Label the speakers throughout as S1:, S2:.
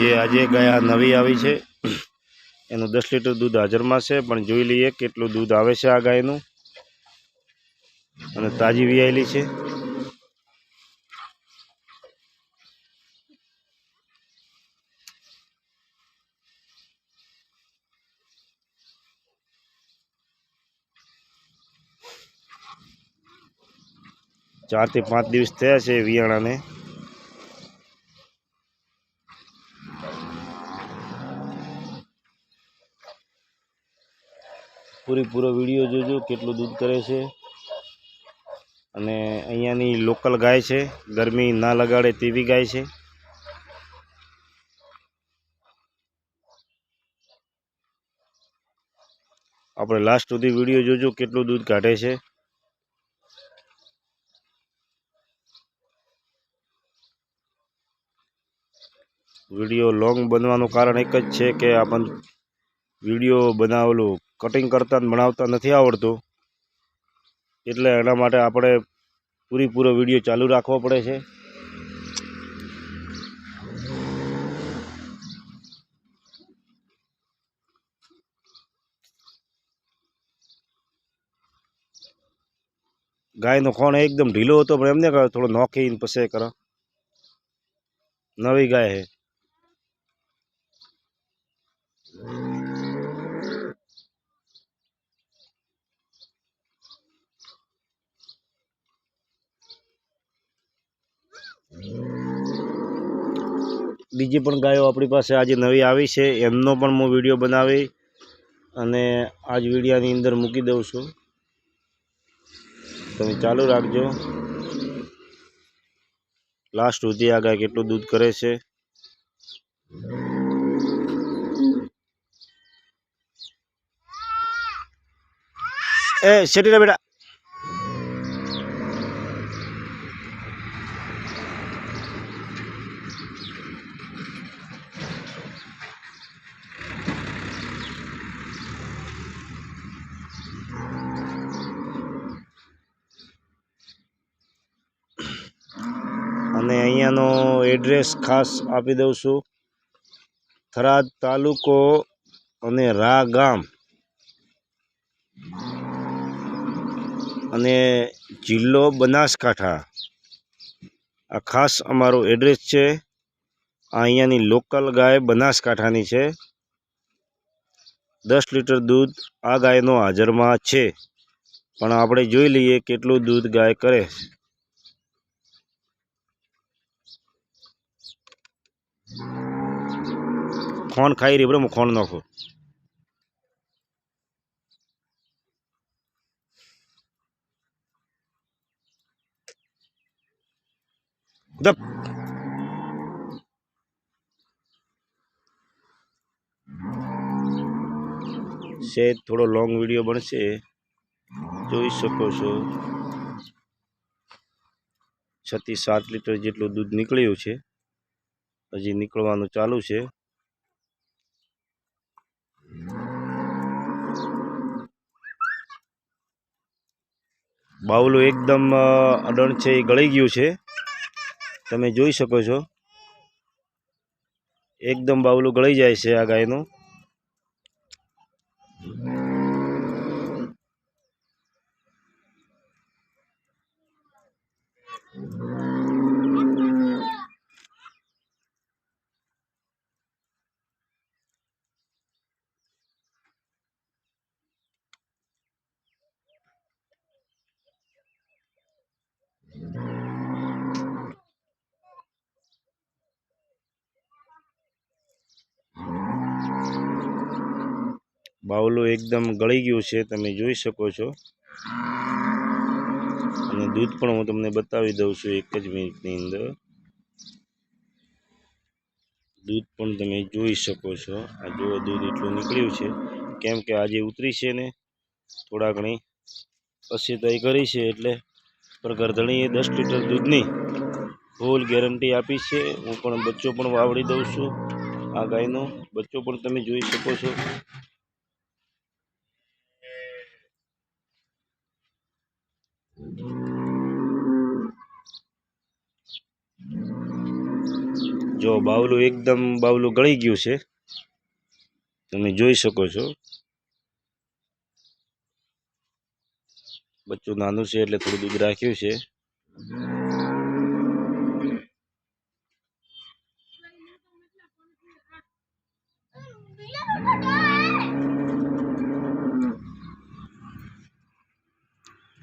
S1: જે આજે ગાય નવી આવી છે. એનું દસ લીટર દૂધ હાજરમાં છે, પણ જોઈ લઈએ કેટલું દૂધ આવે છે આ ગાયનું. અને તાજી વિયાયેલી છે. ચારથી પાંચ દિવસ થયા છે વિયાણાને. પૂરેપૂરો વીડિયો જોજો, કેટલું દૂધ કરે છે. અને અહીંયાની લોકલ ગાય છે, ગરમી ના લગાડે તેવી ગાય છે. આપણે લાસ્ટ સુધી વીડિયો જોજો, કેટલું દૂધ કાઢે છે. વીડિયો લોંગ બનવાનું કારણ એક જ છે કે આપણ વીડિયો બનાવેલું કટિંગ કરતા બનાવતા નથી આવડતું. એટલે એના માટે આપણે પૂરેપૂરો વીડિયો ચાલુ રાખવો પડે છે. ગાયનો ખોણ એકદમ ઢીલો હતો, પણ એમને કહો થોડો નોખીને પછી કરો. નવી ગાય છે. બીજી પણ ગાયો આપણી પાસે આજે નવી આવી છે. એમનો પણ હું વીડિયો બનાવી અને આજ વિડીયાની અંદર મૂકી દઉં છું. તમે ચાલુ રાખજો. લાસ્ટ સુધી આ ગાય કેટલું દૂધ કરે છે. એ શેટીના બેટા અને અહીંયાનો એડ્રેસ ખાસ આપી દઉં છું. થરાદ તાલુકો અને રા ગામ. અને જિલ્લો બનાસકાંઠા. આ ખાસ અમારું એડ્રેસ છે. આ અહીંયાની લોકલ ગાય બનાસકાંઠાની છે. દસ લીટર દૂધ આ ગાયનો હાજરમાં છે. પણ આપણે જોઈ લઈએ કેટલું દૂધ ગાય કરે. ખોણ ખાઈ રહી, બરાબર ખોણ નાખો. સેજ થોડો લોંગ વીડિયો બનશે. જોઈ શકો છો. છથી સાત લીટર જેટલું દૂધ નીકળ્યું છે. હજી નીકળવાનું ચાલુ છે. બાવલું એકદમ અડણ છે, એ ગળી ગયું છે. તમે જોઈ શકો છો. એકદમ બાવલું ગળી જાય છે આ ગાયનું. બાવલું એકદમ ગળી ગયું છે, તમે જોઈ શકો છો. અને દૂધ પણ હું તમને બતાવી દઉં છું એક જ મિનિટની અંદર. દૂધ પણ તમે જોઈ શકો છો. આ જુઓ, દૂધ એટલું નીકળ્યું છે. કેમ કે આજે ઉતરી છે ને થોડા ઘણી અસીતાઈ કરી છે એટલે પર ગરધણીએ દસ લીટર દૂધની ફૂલ ગેરંટી આપી છે. હું પણ બચ્ચો પણ વાવડી દઉં છું આ ગાયનો. બચ્ચો પણ તમે જોઈ શકો છો. જો બાવલું એકદમ બાવલું ગળી ગયું છે, તમે જોઈ શકો છો. બચ્ચું નાનું છે એટલે થોડું દૂધ રાખ્યું છે.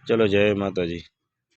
S1: ચલો જય માતાજી.